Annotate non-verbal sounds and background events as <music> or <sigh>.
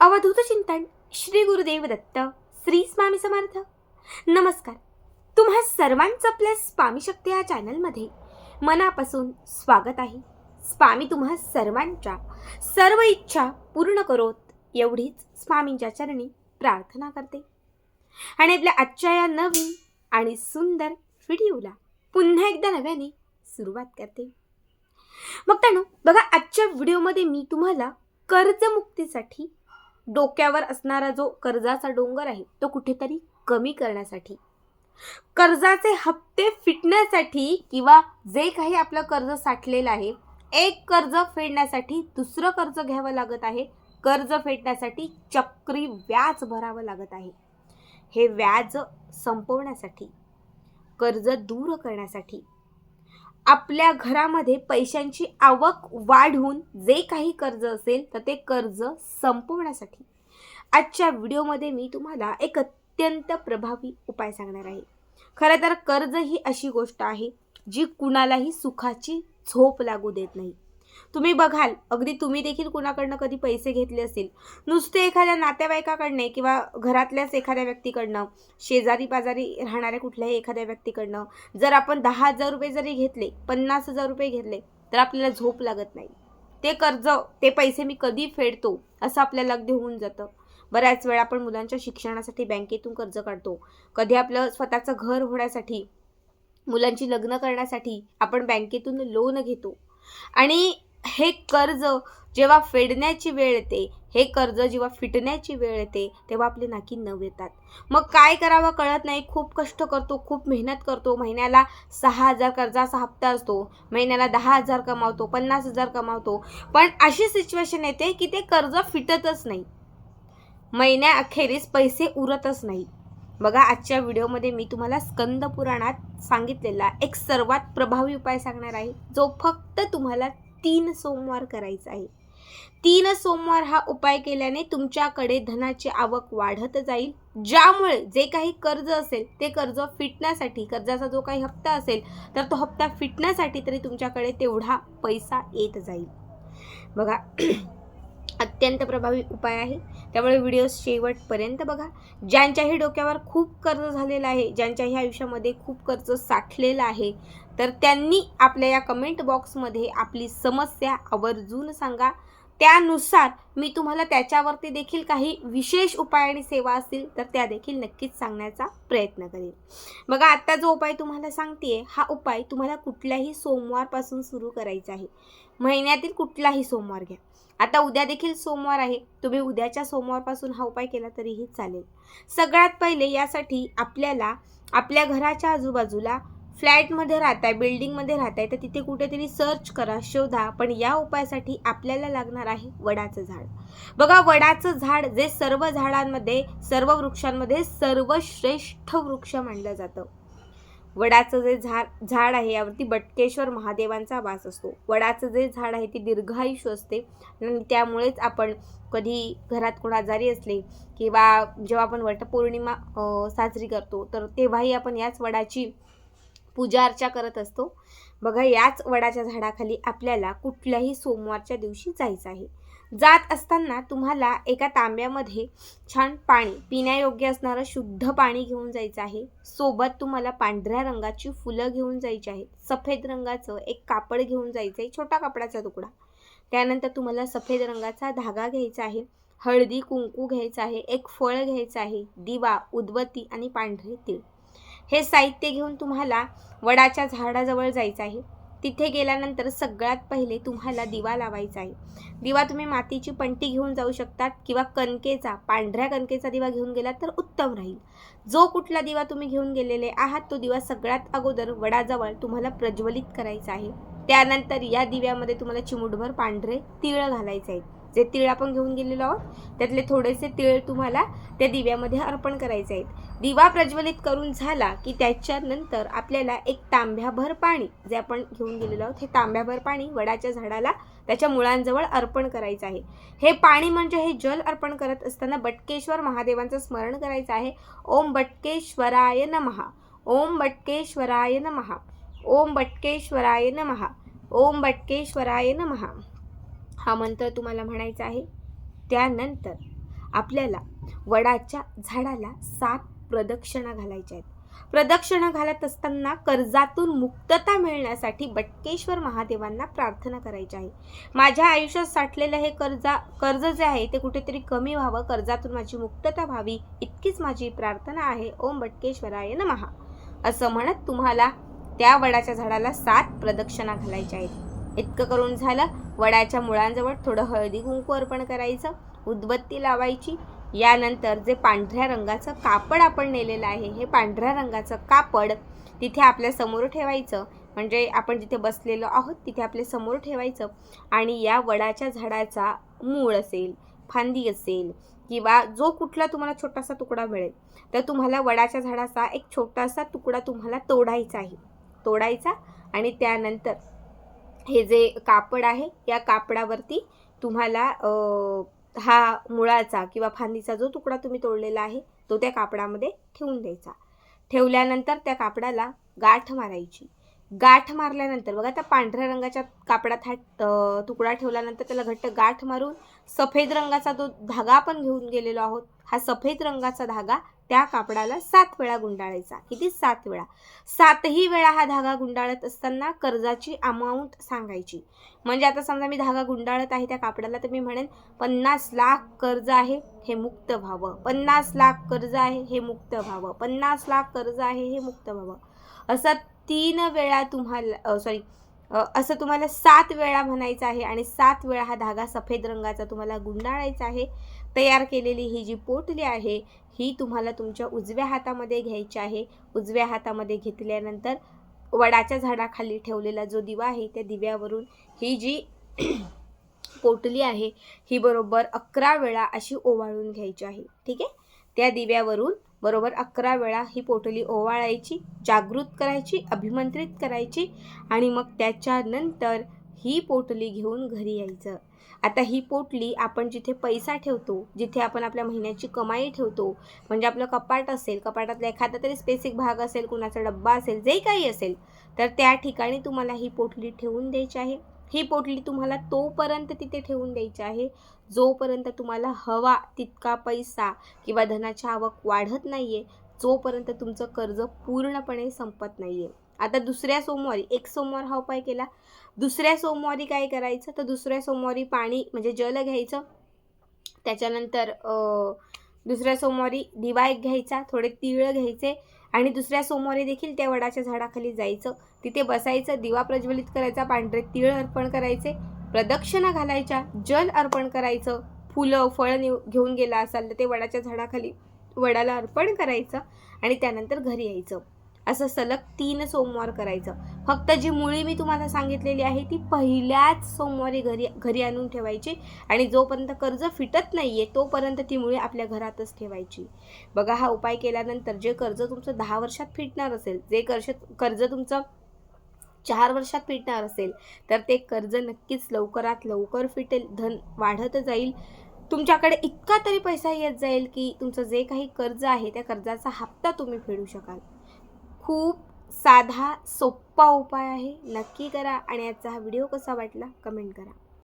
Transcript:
अवधूत चिंतन श्री गुरुदेव दत्त श्री स्वामी समर्थ. नमस्कार. तुम्हा सर्वांचं आपल्या स्वामी शक्ती या चॅनलमध्ये मनापासून स्वागत आहे. स्वामी तुम्हा सर्वांच्या सर्व इच्छा पूर्ण करोत एवढीच स्वामींच्या चरणी प्रार्थना करते. आणि आपल्या आजच्या या नवीन आणि सुंदर व्हिडिओला पुन्हा एकदा नव्याने सुरुवात करते. मग त्यानं बघा आजच्या व्हिडिओमध्ये मी तुम्हाला कर्जमुक्तीसाठी डोक्यावर असणारा जो कर्जाचा डोंगर आहे तो कुठेतरी कमी करण्यासाठी. कर्जाचे हप्ते फिटण्यासाठी किंवा जे काही आपलं कर्ज साठलेलं आहे एक कर्ज फेडण्यासाठी दुसरं कर्ज घ्यावं लागत आहे कर्ज फेडण्यासाठी चक्री व्याज भरावं लागत आहे. हे व्याज संपवण्यासाठी कर्ज दूर करण्यासाठी आपल्या घरामध्ये पैशांची आवक वाढवून जे काही कर्ज असेल तर ते कर्ज संपवण्यासाठी. आजच्या व्हिडिओमध्ये मी तुम्हाला एक अत्यंत प्रभावी उपाय सांगणार आहे. खरं तर कर्ज ही अशी गोष्ट आहे जी कुणालाही सुखाची झोप लागू देत नाही. तुम्ही बघाल अगदी तुम्ही देखील कुणाकडनं कधी पैसे घेतले असतील. नुसते एखाद्या नातेवाईकाकडनं किंवा घरातल्याच एखाद्या व्यक्तीकडनं शेजारी पाजारी राहणाऱ्या कुठल्याही एखाद्या व्यक्तीकडनं जर आपण दहा हजार रुपये जरी घेतले पन्नास हजार रुपये घेतले तर आपल्याला झोप लागत नाही. ते कर्ज ते पैसे मी कधी फेडतो असं आपल्याला अगदी होऊन जातं. बऱ्याच वेळा आपण मुलांच्या शिक्षणासाठी बँकेतून कर्ज काढतो. कधी आपलं स्वतःचं घर होण्यासाठी मुलांची लग्न करण्यासाठी आपण बँकेतून लोन घेतो. आणि हे कर्ज जेव्हा फेडण्याची वेळ येते हे कर्ज जेव्हा फिटण्याची वेळ येते तेव्हा आपले नाकी नव येतात. मग काय करावं कळत नाही. खूप कष्ट करतो खूप मेहनत करतो. महिन्याला सहा हजार कर्जाचा हप्ता असतो. महिन्याला दहा हजार कमावतो पन्नास हजार कमावतो. पण अशी सिच्युएशन येते की ते कर्ज फिटतच नाही. महिन्याअखेरीस पैसे उरतच नाही. बघा आजच्या व्हिडिओमध्ये मी तुम्हाला स्कंद पुराणात सांगितलेला एक सर्वात प्रभावी उपाय सांगणार आहे. जो फक्त तुम्हाला तीन सोमवार करायचा आहे. तीन सोमवार हा उपाय केल्याने तुमच्याकडे धनाची आवक वाढत जाईल. ज्यामुळे जे काही कर्ज असेल ते कर्ज फिटण्यासाठी कर्जाचा जो काही हप्ता असेल तर तो हप्ता फिटण्यासाठी तरी तुमच्याकडे तेवढा पैसा येत जाईल. बघा अत्यंत प्रभावी उपाय आहे. त्यामुळे व्हिडिओ शेवटपर्यंत बघा. ज्यांच्याही डोक्यावर खूप कर्ज झालेलं आहे ज्यांच्याही आयुष्यामध्ये खूप कर्ज साठलेलं आहे तर त्यांनी आपल्या या कमेंट बॉक्समध्ये आपली समस्या आवर्जून सांगा. त्यानुसार मी तुम्हाला त्याच्यावरती देखील काही विशेष उपाय आणि सेवा असतील तर त्या देखील नक्कीच सांगण्याचा प्रयत्न करेन. बघा आत्ता जो उपाय तुम्हाला सांगते हा उपाय तुम्हाला कुठल्याही सोमवारपासून सुरू करायचा आहे. महिन्यातील कुठलाही सोमवार घ्या. आता उद्या देखील सोमवार आहे. तुम्ही उद्याच्या सोमवारपासून हा उपाय केला तरीही चालेल. सगळ्यात पहिले यासाठी आपल्याला आपल्या घराच्या आजूबाजूला फ्लॅटमध्ये राहताय बिल्डिंगमध्ये राहताय तर तिथे कुठेतरी सर्च करा शोधा. पण या उपायासाठी आपल्याला लागणार आहे वडाचं झाड. बघा वडाचं झाड जे सर्व झाडांमध्ये सर्व वृक्षांमध्ये सर्वश्रेष्ठ वृक्ष मानलं जातं. वडाचं जे झाड झाड आहे यावरती बटकेश्वर महादेवांचा वास असतो. वडाचं जे झाड आहे ते दीर्घायुष्य असते. आणि त्यामुळेच आपण कधी घरात कोण आजारी असले किंवा जेव्हा आपण वटपौर्णिमा साजरी करतो तर तेव्हाही आपण याच वडाची पूजा अर्चा करत असतो. बघा याच वडाच्या झाडाखाली आपल्याला कुठल्याही सोमवारच्या दिवशी जायचं आहे. जात असताना तुम्हाला एका तांब्यामध्ये छान पाणी पिण्यायोग्य असणारं शुद्ध पाणी घेऊन जायचं आहे. सोबत तुम्हाला पांढऱ्या रंगाची फुलं घेऊन जायची आहेत. सफेद रंगाचं एक कापड घेऊन जायचं आहे छोटा कापडाचा तुकडा. त्यानंतर तुम्हाला सफेद रंगाचा धागा घ्यायचा आहे हळदी कुंकू घ्यायचं आहे एक फळ घ्यायचं आहे दिवा उदबत्ती आणि पांढरे तीळ. हे साहित्य घेऊन तुम्हाला वडाच्या झाडाजवळ जायचं आहे. तिथे गेल्यानंतर सगळ्यात पहिले तुम्हाला दिवा लावायचा आहे. दिवा तुम्ही मातीची पंटी घेऊन जाऊ शकतात किंवा कणकेचा पांढऱ्या कणकेचा दिवा घेऊन गेलात तर उत्तम राहील. जो कुठला दिवा तुम्ही घेऊन गेलेले आहात तो दिवा सगळ्यात अगोदर वडाजवळ तुम्हाला प्रज्वलित करायचा आहे. त्यानंतर या दिव्यामध्ये तुम्हाला चिमुटभर पांढरे तिळ घालायचे आहेत. जे तीळ आपण घेऊन गेलेलो आहोत त्यातले थोडेसे तीळ तुम्हाला त्या दिव्यामध्ये अर्पण करायचे आहेत. दिवा प्रज्वलित करून झाला की त्याच्यानंतर आपल्याला एक तांब्याभर पाणी जे आपण घेऊन गेलेलो आहोत हे तांब्याभर पाणी वडाच्या झाडाला त्याच्या मुळांजवळ अर्पण करायचं आहे. हे पाणी म्हणजे हे जल अर्पण करत असताना बटकेश्वर महादेवांचं स्मरण करायचं आहे. ओम बटकेश्वराय नमहा ओम बटकेश्वराय नमहा ओम बटकेश्वराय नमहा ओम बटकेश्वराय नमहा हा मंत्र तुम्हाला म्हणायचा आहे. त्यानंतर आपल्याला वडाच्या झाडाला सात प्रदक्षिणा घालायच्या आहेत. प्रदक्षिणा घालत असताना कर्जातून मुक्तता मिळण्यासाठी बटकेश्वर महादेवांना प्रार्थना करायची आहे. माझ्या आयुष्यात साठलेलं हे कर्जा कर्ज जे आहे ते कुठेतरी कमी व्हावं कर्जातून माझी मुक्तता व्हावी इतकीच माझी प्रार्थना आहे. ओम बटकेश्वराय नमहा असं म्हणत तुम्हाला त्या वडाच्या झाडाला सात प्रदक्षिणा घालायच्या आहेत. इतकं करून झालं. वडाच्या मुळांजवळ थोडं हळदी कुंकू अर्पण करायचं उदबत्ती लावायची. यानंतर जे पांढऱ्या रंगाचं कापड आपण नेलेलं आहे हे पांढऱ्या रंगाचं कापड तिथे आपल्यासमोर ठेवायचं. म्हणजे आपण जिथे बसलेलो आहोत तिथे आपल्यासमोर ठेवायचं. आणि या वडाच्या झाडाचा मूळ असेल फांदी असेल किंवा जो कुठला तुम्हाला छोटासा तुकडा मिळेल तर तुम्हाला वडाच्या झाडाचा एक छोटासा तुकडा तुम्हाला तोडायचा आहे. तोडायचा आणि त्यानंतर हे जे कापड आहे या कापडावरती तुम्हाला हा मुळाचा किंवा फांदीचा जो तुकडा तुम्ही तोडलेला आहे तो त्या कापडामध्ये ठेवून द्यायचा. ठेवल्यानंतर त्या कापडाला गाठ मारायची. गाठ मारल्यानंतर बघा त्या पांढऱ्या रंगाच्या कापडात हा तुकडा ठेवल्यानंतर त्याला घट्ट गाठ मारून सफेद रंगाचा जो धागा आपण घेऊन गेलेलो आहोत. हा सफेद रंगाचा धागा त्या कापडाला सात वेळा गुंडाळायचा. किती? सात वेळा. सातही वेळा हा धागा गुंडाळत असताना कर्जाची अमाऊंट सांगायची. म्हणजे आता समजा मी धागा गुंडाळत आहे त्या कापडाला तर मी म्हणेन पन्नास लाख कर्ज आहे हे मुक्त व्हावं. पन्नास लाख कर्ज आहे हे मुक्त व्हावं. पन्नास लाख कर्ज आहे हे मुक्त व्हावं. असं तीन वेळा तुम्हाला सॉरी असं तुम्हाला सात वेळा म्हणायचं आहे आणि सात वेळा हा धागा सफेद रंगाचा तुम्हाला गुंडाळायचा आहे तयार केलेली ही जी पोटली आहे ही तुम्हाला तुमच्या उजव्या हातामध्ये घ्यायची आहे. उजव्या हातामध्ये घेतल्यानंतर वडाच्या झाडाखाली ठेवलेला जो दिवा आहे त्या दिव्यावरून ही जी <clears throat> पोटली आहे ही बरोबर अकरा वेळा अशी ओवाळून घ्यायची आहे. ठीक आहे? त्या दिव्यावरून बरोबर अकरा वेळा ही पोटली ओवाळायची जागृत करायची अभिमंत्रित करायची आणि मग त्याच्यानंतर ही पोटली घेऊन घरी यायचं. आता ही पोटली आपण जिथे पैसा ठेवतो जिथे आपण आपल्या महिन्याची कमाई ठेवतो म्हणजे आपलं कपाट असेल कपाटातला एखादा तरी स्पेसिक भाग असेल कुणाचा डब्बा असेल जे काही असेल तर त्या ठिकाणी तुम्हाला ही पोटली ठेवून द्यायची आहे. ही पोटली तुम्हाला तोपर्यंत तिथे ठेवून द्यायची आहे जोपर्यंत तुम्हाला हवा तितका पैसा किंवा धनाची आवक वाढत नाही आहे जोपर्यंत तुमचं कर्ज पूर्णपणे संपत नाही आहे आता दुसऱ्या सोमवारी एक सोमवार हा उपाय केला. दुसऱ्या सोमवारी काय करायचं? तर दुसऱ्या सोमवारी पाणी म्हणजे जल घ्यायचं. त्याच्यानंतर दुसऱ्या सोमवारी दिवा एक घ्यायचा थोडे तिळ घ्यायचे. आणि दुसऱ्या सोमवारी देखील त्या वडाच्या झाडाखाली जायचं. तिथे बसायचं दिवा प्रज्वलित करायचा पांढरे तिळ अर्पण करायचे. प्रदक्षिणा घालायच्या जल अर्पण करायचं. फुलं फळं निव घेऊन गेला असाल तर ते वडाच्या झाडाखाली वडाला अर्पण करायचं. आणि त्यानंतर घरी यायचं. असं सलग तीन सोमवार करायचं. फक्त जी मुळी मी तुम्हाला सांगितलेली आहे ती पहिल्याच सोमवारी घरी घरी आणून ठेवायची. आणि जोपर्यंत कर्ज फिटत नाही आहे तोपर्यंत ती मुळी आपल्या घरातच ठेवायची. बघा हा उपाय केल्यानंतर जे कर्ज तुमचं दहा वर्षात फिटणार असेल जे कर्ज कर्ज तुमचं चार वर्षात फिटणार असेल तर ते कर्ज नक्कीच लवकरात लवकर फिटेल धन वाढत जाईल. तुमच्याकडे इतका तरी पैसा येत जाईल की तुमचं जे काही कर्ज आहे त्या कर्जाचा हप्ता तुम्ही फेडू शकाल. खूप साधा सोप्पा उपाय आहे. नक्की करा आणि याचा हा व्हिडिओ कसा वाटला कमेंट करा.